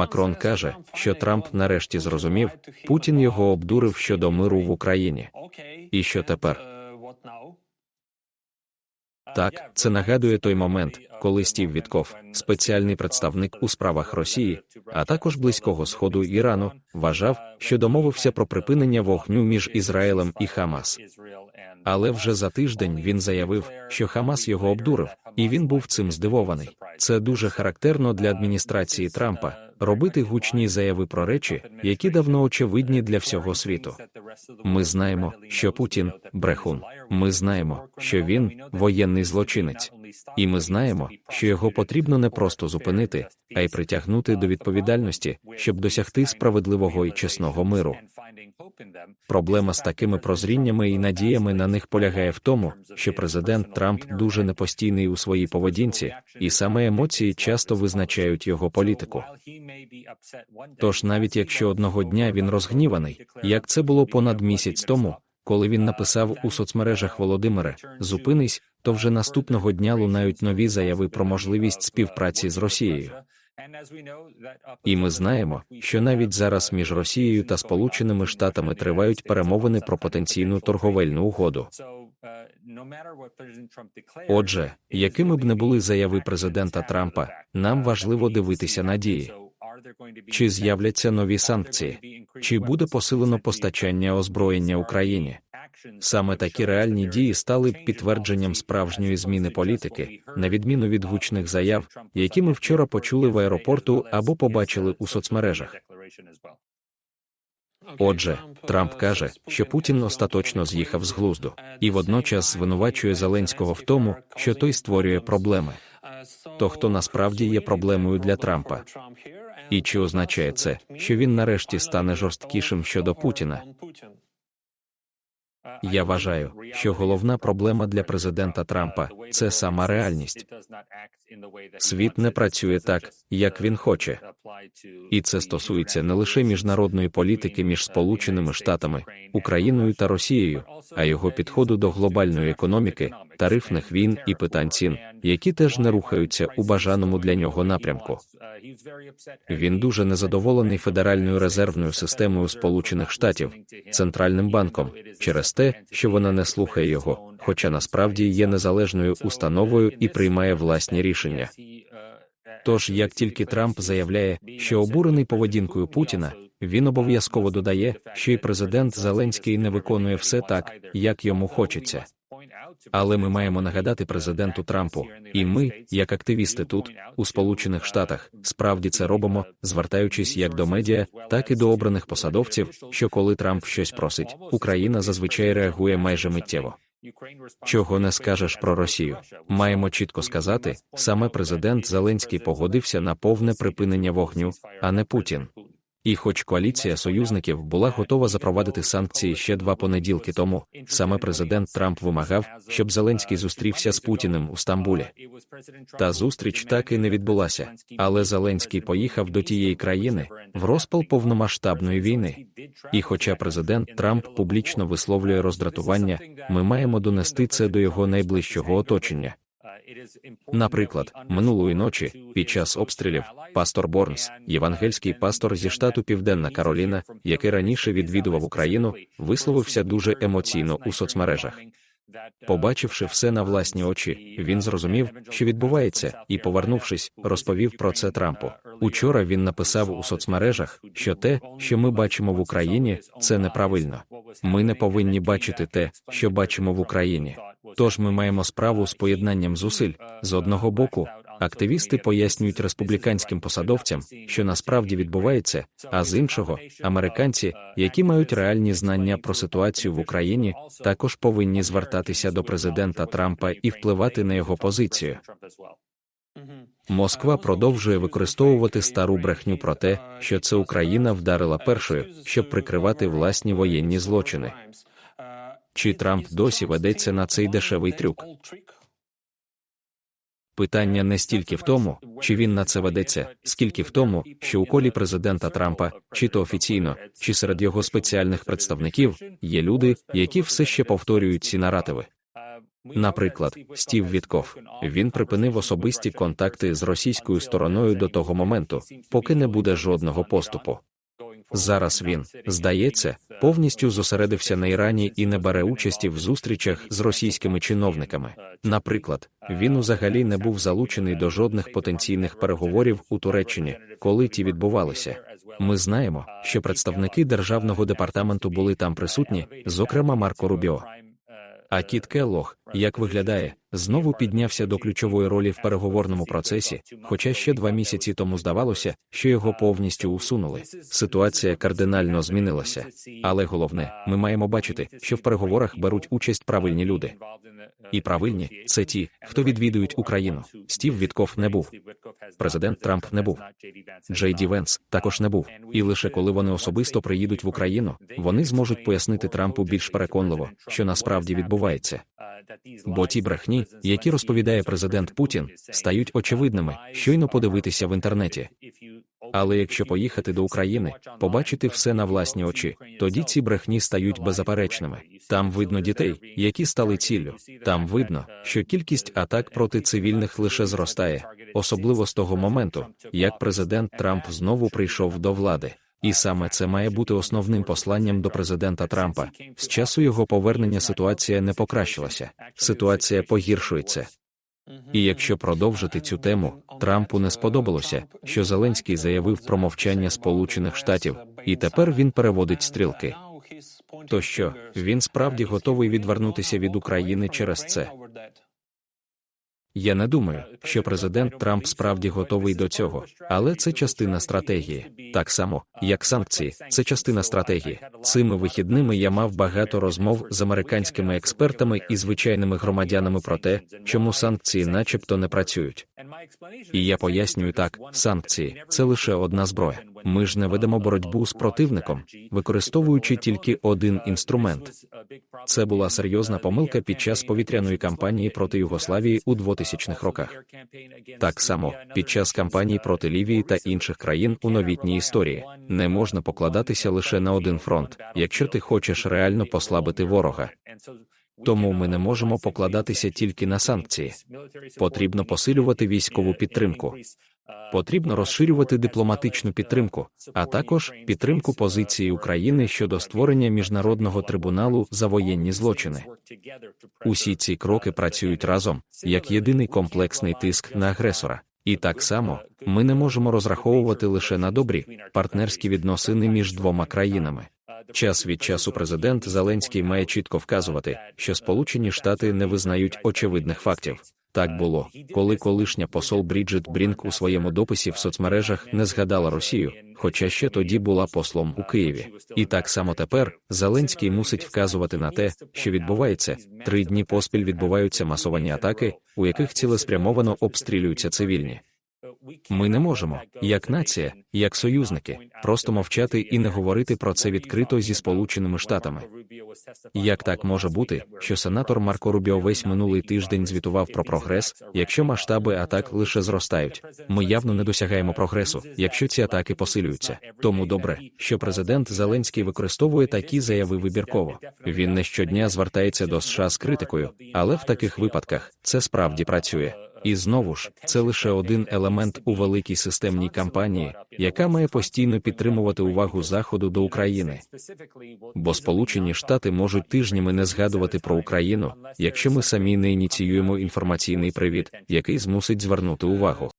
Макрон каже, що Трамп нарешті зрозумів, Путін його обдурив щодо миру в Україні. І що тепер? Так, це нагадує той момент, коли Стів Вітков, спеціальний представник у справах Росії, а також близького сходу Ірану, вважав, що домовився про припинення вогню між Ізраїлем і Хамас. Але вже за тиждень він заявив, що Хамас його обдурив, і він був цим здивований. Це дуже характерно для адміністрації Трампа робити гучні заяви про речі, які давно очевидні для всього світу. Ми знаємо, що Путін брехун. Ми знаємо, що він воєнний злочинець, і ми знаємо, що його потрібно не просто зупинити, а й притягнути до відповідальності, щоб досягти справедливого і чесного миру. Проблема з такими прозріннями і надіями на них полягає в тому, що президент Трамп дуже непостійний у своїй поведінці, і саме емоції часто визначають його політику. Тож, навіть якщо одного дня він розгніваний, як це було понад місяць тому, коли він написав у соцмережах Володимире, зупинись, то вже наступного дня лунають нові заяви про можливість співпраці з Росією. І ми знаємо, що навіть зараз між Росією та Сполученими Штатами тривають перемовини про потенційну торговельну угоду. Отже, якими б не були заяви президента Трампа, нам важливо дивитися на дії. Чи з'являться нові санкції? Чи буде посилено постачання озброєння Україні? Саме такі реальні дії стали підтвердженням справжньої зміни політики, на відміну від гучних заяв, які ми вчора почули в аеропорту або побачили у соцмережах. Отже, Трамп каже, що Путін остаточно з'їхав з глузду, і водночас звинувачує Зеленського в тому, що той створює проблеми. То хто насправді є проблемою для Трампа? І чи означає це, що він нарешті стане жорсткішим щодо Путіна? Я вважаю, що головна проблема для президента Трампа це сама реальність. Світ не працює так, як він хоче. І це стосується не лише міжнародної політики між Сполученими Штатами, Україною та Росією, а його підходу до глобальної економіки, тарифних війн і питань цін, які теж не рухаються у бажаному для нього напрямку. Він дуже незадоволений федеральною резервною системою Сполучених Штатів, центральним банком, через те, що вона не слухає його, хоча насправді є незалежною установою і приймає власні рішення. Тож, як тільки Трамп заявляє, що обурений поведінкою Путіна, він обов'язково додає, що і президент Зеленський не виконує все так, як йому хочеться. Але ми маємо нагадати президенту Трампу, і ми, як активісти тут, у Сполучених Штатах, справді це робимо, звертаючись як до медіа, так і до обраних посадовців, що коли Трамп щось просить, Україна зазвичай реагує майже миттєво. Чого не скажеш про Росію? Маємо чітко сказати, саме президент Зеленський погодився на повне припинення вогню, а не Путін. І хоч коаліція союзників була готова запровадити санкції ще два понеділки тому, саме президент Трамп вимагав, щоб Зеленський зустрівся з Путіним у Стамбулі. Та зустріч так і не відбулася. Але Зеленський поїхав до тієї країни в розпал повномасштабної війни. І хоча президент Трамп публічно висловлює роздратування, ми маємо донести це до його найближчого оточення. Наприклад, минулої ночі, під час обстрілів, пастор Борнс, євангельський пастор зі штату Південна Кароліна, який раніше відвідував Україну, висловився дуже емоційно у соцмережах. Побачивши все на власні очі, він зрозумів, що відбувається, і, повернувшись, розповів про це Трампу. Учора він написав у соцмережах, що те, що ми бачимо в Україні, це неправильно. Ми не повинні бачити те, що бачимо в Україні. Тож ми маємо справу з поєднанням зусиль з одного боку. Активісти пояснюють республіканським посадовцям, що насправді відбувається, а з іншого, американці, які мають реальні знання про ситуацію в Україні, також повинні звертатися до президента Трампа і впливати на його позицію. Москва продовжує використовувати стару брехню про те, що це Україна вдарила першою, щоб прикривати власні воєнні злочини. Чи Трамп досі ведеться на цей дешевий трюк? Питання не стільки в тому, чи він на це ведеться, скільки в тому, що у колі президента Трампа, чи то офіційно, чи серед його спеціальних представників, є люди, які все ще повторюють ці наративи. Наприклад, Стів Вітков він припинив особисті контакти з російською стороною до того моменту, поки не буде жодного поступу. Зараз він, здається, повністю зосередився на Ірані і не бере участі в зустрічах з російськими чиновниками. Наприклад, він взагалі не був залучений до жодних потенційних переговорів у Туреччині, коли ті відбувалися. Ми знаємо, що представники державного департаменту були там присутні, зокрема Марко Рубіо. А Кіт Келлог, як виглядає, знову піднявся до ключової ролі в переговорному процесі, хоча ще два місяці тому здавалося, що його повністю усунули. Ситуація кардинально змінилася. Але головне, ми маємо бачити, що в переговорах беруть участь правильні люди. І правильні це ті, хто відвідують Україну. Стів Вітков не був. Президент Трамп не був. Джей Ді Венс також не був. І лише коли вони особисто приїдуть в Україну, вони зможуть пояснити Трампу більш переконливо, що насправді відбувається. Бо ті брехні, які розповідає президент Путін, стають очевидними, щойно подивитися в інтернеті. Але якщо поїхати до України, побачити все на власні очі, тоді ці брехні стають беззаперечними. Там видно дітей, які стали ціллю. Там видно, що кількість атак проти цивільних лише зростає, особливо з того моменту, як президент Трамп знову прийшов до влади. І саме це має бути основним посланням до президента Трампа. З часу його повернення ситуація не покращилася, ситуація погіршується. І якщо продовжити цю тему, Трампу не сподобалося, що Зеленський заявив про мовчання Сполучених Штатів, і тепер він переводить стрілки. То що він справді готовий відвернутися від України через це? Я не думаю, що президент Трамп справді готовий до цього, але це частина стратегії. Так само, як санкції, це частина стратегії. Цими вихідними я мав багато розмов з американськими експертами і звичайними громадянами про те, чому санкції, начебто, не працюють. І я пояснюю так: санкції це лише одна зброя. Ми ж не ведемо боротьбу з противником, використовуючи тільки один інструмент. Це була серйозна помилка під час повітряної кампанії проти Югославії у 2000-х роках. Так само під час кампаній проти Лівії та інших країн у новітній історії не можна покладатися лише на один фронт, якщо ти хочеш реально послабити ворога. Тому ми не можемо покладатися тільки на санкції. Потрібно посилювати військову підтримку. Потрібно розширювати дипломатичну підтримку, а також підтримку позиції України щодо створення міжнародного трибуналу за воєнні злочини. Усі ці кроки працюють разом як єдиний комплексний тиск на агресора. І так само ми не можемо розраховувати лише на добрі партнерські відносини між двома країнами. Час від часу президент Зеленський має чітко вказувати, що Сполучені Штати не визнають очевидних фактів. Так було, коли колишня посол Бріджит Брінк у своєму дописі в соцмережах не згадала Росію, хоча ще тоді була послом у Києві. І так само тепер Зеленський мусить вказувати на те, що відбувається. Три дні поспіль відбуваються масовані атаки, у яких цілеспрямовано обстрілюються цивільні. Ми не можемо, як нація, як союзники, просто мовчати і не говорити про це відкрито зі Сполученими Штатами. Як так може бути, що сенатор Марко Рубіо весь минулий тиждень звітував про прогрес, якщо масштаби атак лише зростають? Ми явно не досягаємо прогресу, якщо ці атаки посилюються. Тому добре, що президент Зеленський використовує такі заяви вибірково. Він не щодня звертається до США з критикою, але в таких випадках це справді працює. І знову ж, це лише один елемент у великій системній кампанії, яка має постійно підтримувати увагу Заходу до України. Бо Сполучені Штати можуть тижнями не згадувати про Україну, якщо ми самі не ініціюємо інформаційний привід, який змусить звернути увагу.